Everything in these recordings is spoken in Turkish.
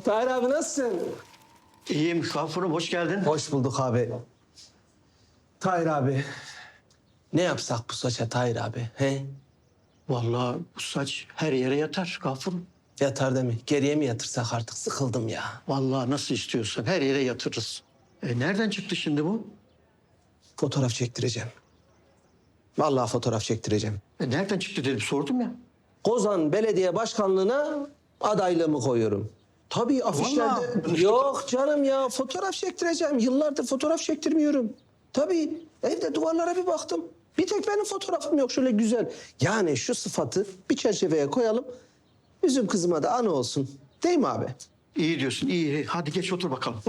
Tahir abi nasılsın? İyiyim Gafurum hoş geldin. Hoş bulduk abi. Tahir abi. Ne yapsak bu saça Tahir abi? He? Vallahi bu saç her yere yatar Gafurum. Yatar değil mi? Geriye mi yatırsak artık sıkıldım ya. Vallahi nasıl istiyorsan her yere yatırırız. E, nereden çıktı şimdi bu? Fotoğraf çektireceğim. Vallahi fotoğraf çektireceğim. E, nereden çıktı dedim sordum ya. Kozan Belediye Başkanlığı'na adaylığımı koyuyorum. Tabii afişlerde... Vallahi. Yok canım ya fotoğraf çektireceğim. Yıllardır fotoğraf çektirmiyorum. Tabii evde duvarlara bir baktım. Bir tek benim fotoğrafım yok şöyle güzel. Yani şu sıfatı bir çerçeveye koyalım. Üzüm kızıma da anı olsun. Değil mi abi? İyi diyorsun iyi. Hadi geç otur bakalım.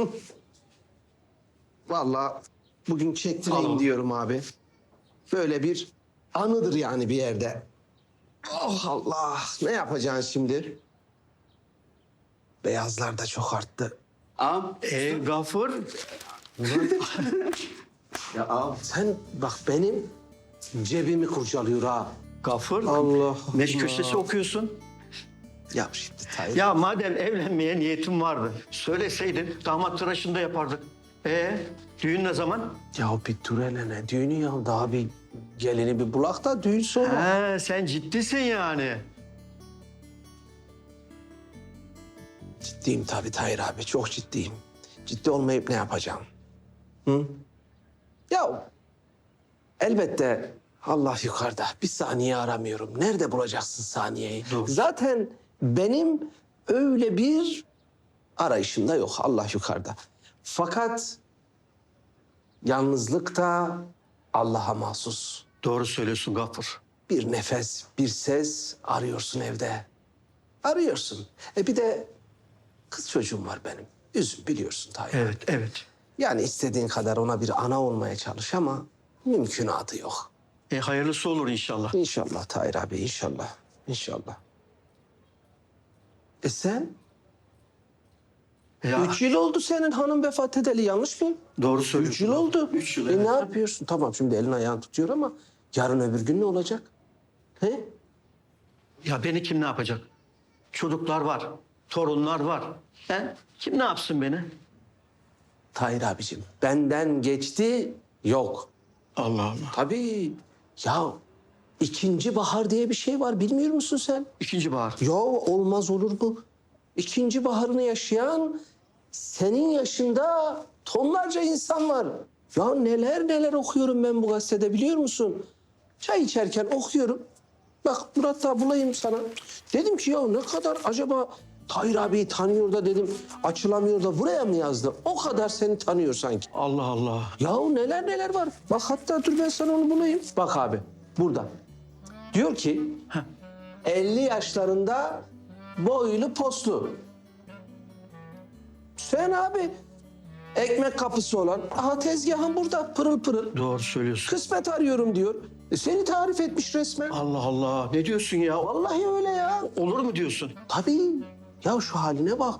Vallahi bugün çektireyim Al. diyorum abi. Böyle bir anıdır yani bir yerde. Oh Allah! Ne yapacaksın şimdi? Beyazlar da çok arttı. Am. E, Gafur. Ya abi sen bak benim cebimi kurcalıyor ha. Gafur. Allah Allah. köşesi okuyorsun. Ya şimdi Tayyip. Ya madem evlenmeye niyetim vardı. Söyleseydin damat tıraşını da yapardık. E düğün ne zaman? Ya bir hele ne düğünü ya daha bir gelini bir bulak da düğün sonra. He sen ciddisin yani. Ciddiyim tabii Tahir abi çok ciddiyim. Ciddi olmayıp ne yapacağım? Hı? Ya elbette Allah yukarıda. Bir saniye aramıyorum. Nerede bulacaksın saniyeyi? Doğru. Zaten benim öyle bir arayışım da yok. Allah yukarıda. Fakat yalnızlık da Allah'a mahsus. Doğru söylüyorsun Gafur. Bir nefes, bir ses arıyorsun evde. Arıyorsun. E bir de kız çocuğum var benim. Üzüm biliyorsun Tayyip. Evet evet. Yani istediğin kadar ona bir ana olmaya çalış ama mümkünatı yok. E hayırlısı olur inşallah. İnşallah Tahir abi inşallah. İnşallah. E sen? Ya, Üç yıl oldu senin hanım vefat edeli yanlış mıyım? doğru söylüyorsun. Üç yıl oldu. Üç yıl E evet. ne yapıyorsun? Tamam şimdi elin ayağın tutuyor ama yarın öbür gün ne olacak? He? Ya beni kim ne yapacak? Çocuklar var, torunlar var. He? Kim ne yapsın beni? Tahir abicim benden geçti yok. Allah Allah. Tabii. Ya ikinci bahar diye bir şey var bilmiyor musun sen? İkinci bahar. Ya olmaz olur mu? İkinci baharını yaşayan senin yaşında tonlarca insan var. Ya neler neler okuyorum ben bu gazetede biliyor musun? Çay içerken okuyorum. Bak Murat da bulayım sana. Dedim ki ya ne kadar acaba Tahir abiyi tanıyor da dedim açılamıyor da buraya mı yazdı? O kadar seni tanıyor sanki. Allah Allah. Yahu neler neler var. Bak hatta dur ben sana onu bulayım. Bak abi burada. Diyor ki 50 yaşlarında boylu poslu. Sen abi ekmek kapısı olan aha tezgahın burada pırıl pırıl. Doğru söylüyorsun. Kısmet arıyorum diyor. E, seni tarif etmiş resmen. Allah Allah. Ne diyorsun ya? Vallahi öyle ya. Olur mu diyorsun? Tabii. Ya şu haline bak.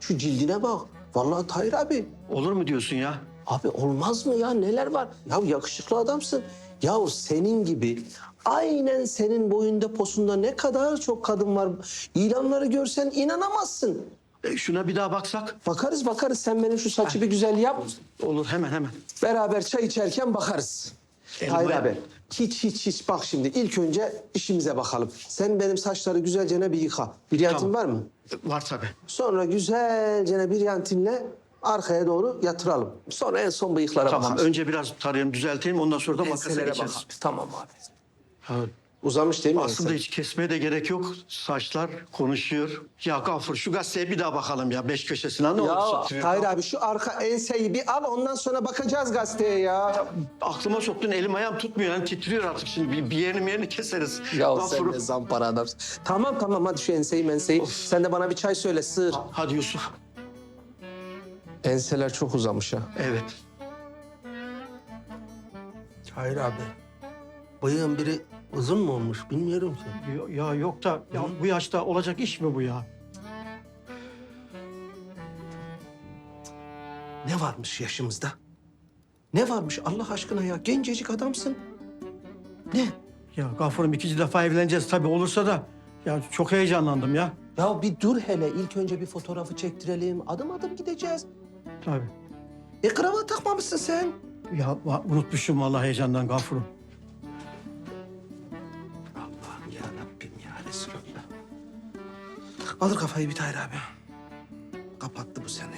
Şu cildine bak. Vallahi Tahir abi. Olur mu diyorsun ya? Abi olmaz mı ya neler var? Ya yakışıklı adamsın. Ya senin gibi aynen senin boyunda posunda ne kadar çok kadın var. İlanları görsen inanamazsın. E, şuna bir daha baksak? Bakarız bakarız sen benim şu saçı bir güzel yap. Olur hemen hemen. Beraber çay içerken bakarız. Elma- Hayır abi. Hiç hiç hiç bak şimdi ilk önce işimize bakalım. Sen benim saçları güzelce ne bir yıka. Bir yantin Tamam. var mı? Var tabii. Sonra güzelce bir yantinle arkaya doğru yatıralım. Sonra en son bıyıklara Tamam bakarız. önce biraz tarayayım düzelteyim ondan sonra da makasa Enselere geçeriz. bak. Tamam abi. Ha, Uzamış değil mi? aslında hiç kesmeye de gerek yok. Saçlar konuşuyor. Ya Gafur şu gazeteye bir daha bakalım ya. Beş köşesine ne Ya olursun. Tahir abi şu arka enseyi bir al ondan sonra bakacağız gazeteye ya. Aklıma soktun elim ayağım tutmuyor. Yani titriyor artık şimdi. Bir, bir yerini bir yerini keseriz. Ya Gafur. sen de zampara adamsın. Tamam tamam hadi şu enseyi menseyi. Sen de bana bir çay söyle sığır. Hadi Yusuf. Enseler çok uzamış ha. Evet. Tahir abi. Bıyığın biri uzun mu olmuş bilmiyorum ki. Ya, ya yok da ya bu yaşta olacak iş mi bu ya? Ne varmış yaşımızda? Ne varmış Allah aşkına ya? Gencecik adamsın. Ne? Ya Gafur'um ikinci defa evleneceğiz tabii olursa da ya çok heyecanlandım ya. Ya bir dur hele. İlk önce bir fotoğrafı çektirelim. Adım adım gideceğiz. Tabii. E kravat takmamışsın sen. Ya va- unutmuşum vallahi heyecandan gafurum. Ya Rabbim ya Resulallah. Alır kafayı bir Tahir abi. Kapattı bu sene.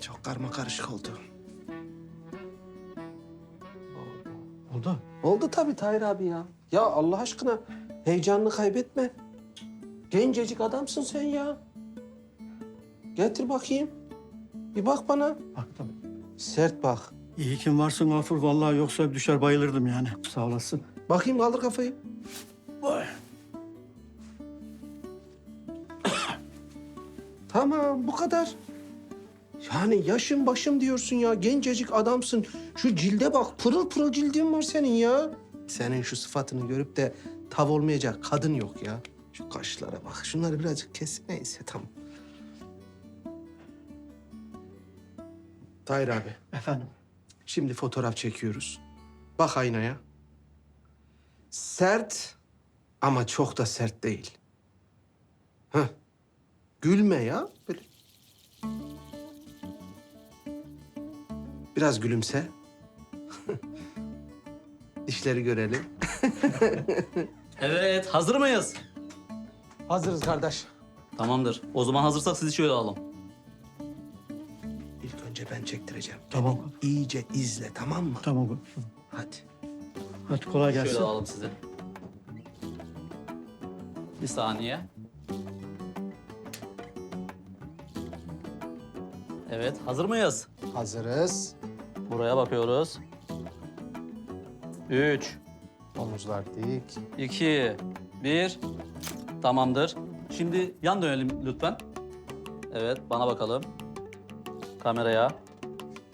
Çok karma karışık oldu. Oldu. Oldu tabii Tahir abi ya. Ya Allah aşkına heyecanını kaybetme. Gencecik adamsın sen ya. Getir bakayım. Bir bak bana. Bak tabii. Sert bak. İyi kim varsın gafur. Vallahi yoksa düşer bayılırdım yani. Sağ olasın. Bakayım kaldır kafayı. Tamam bu kadar. Yani yaşım başım diyorsun ya. Gencecik adamsın. Şu cilde bak. Pırıl pırıl cildin var senin ya. Senin şu sıfatını görüp de tav olmayacak kadın yok ya. Şu kaşlara bak. Şunları birazcık kes. Neyse tamam. Tahir abi. Efendim. Şimdi fotoğraf çekiyoruz. Bak aynaya. Sert ama çok da sert değil. Heh. Gülme ya. Böyle. Biraz gülümse. Dişleri görelim. Evet, hazır mıyız? Hazırız kardeş. Tamamdır. O zaman hazırsak sizi şöyle alalım. İlk önce ben çektireceğim. Tamam. İyice izle tamam mı? Tamam. Hadi. Hadi kolay gelsin. Şöyle alalım sizi. Bir saniye. Evet, hazır mıyız? Hazırız. Buraya bakıyoruz. Üç, Omuzlar dik. iki, bir. Tamamdır. Şimdi yan dönelim lütfen. Evet, bana bakalım. Kameraya.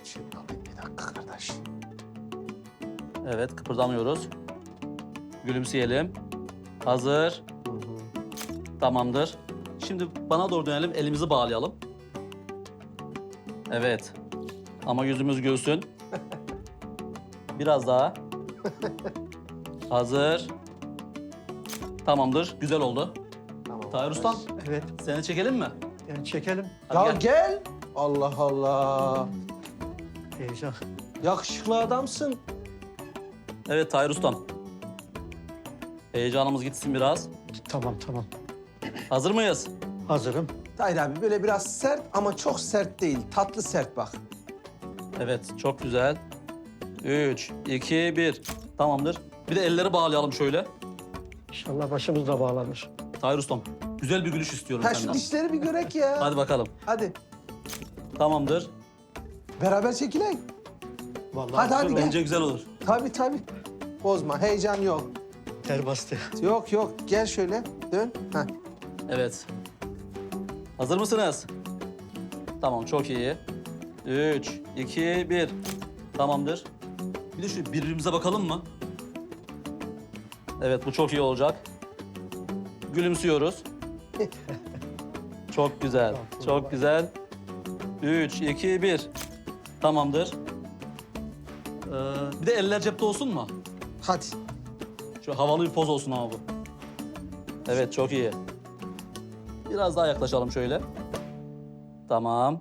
Şimdi alayım bir dakika kardeş. Evet, kıpırdamıyoruz. Gülümseyelim. Hazır. Tamamdır. Şimdi bana doğru dönelim, elimizi bağlayalım. Evet. Ama yüzümüz gülsün. Biraz daha. Hazır. Tamamdır, güzel oldu. Tamam. Tahir Ustam, Evet. seni çekelim mi? Yani çekelim. Hadi Ya gel. gel. Allah Allah. Heyecan. Yakışıklı adamsın. Evet Tahir Ustam. Heyecanımız gitsin biraz. Tamam tamam. Hazır mıyız? Hazırım. Tahir abi böyle biraz sert ama çok sert değil. Tatlı sert bak. Evet, çok güzel. Üç, iki, bir. Tamamdır. Bir de elleri bağlayalım şöyle. İnşallah başımız da bağlanır. Tahir Ustam, güzel bir gülüş istiyorum Ha şu senden. dişleri bir görek ya. Hadi bakalım. Hadi. Tamamdır. Beraber çekilelim. Vallahi Hadi, hadi, gel. Bence güzel olur. Tabii tabii. Bozma. Heyecan yok. Ter bastı. Yok yok. Gel şöyle. Dön. Ha. Evet. Hazır mısınız? Tamam, çok iyi. Üç, iki, bir. Tamamdır. Bir de şu birbirimize bakalım mı? Evet, bu çok iyi olacak. Gülümsüyoruz. çok güzel, çok güzel. Üç, iki, bir. Tamamdır. Ee, bir de eller cepte olsun mu? Hadi. Şu havalı bir poz olsun bu. Evet, çok iyi. Biraz daha yaklaşalım şöyle. Tamam.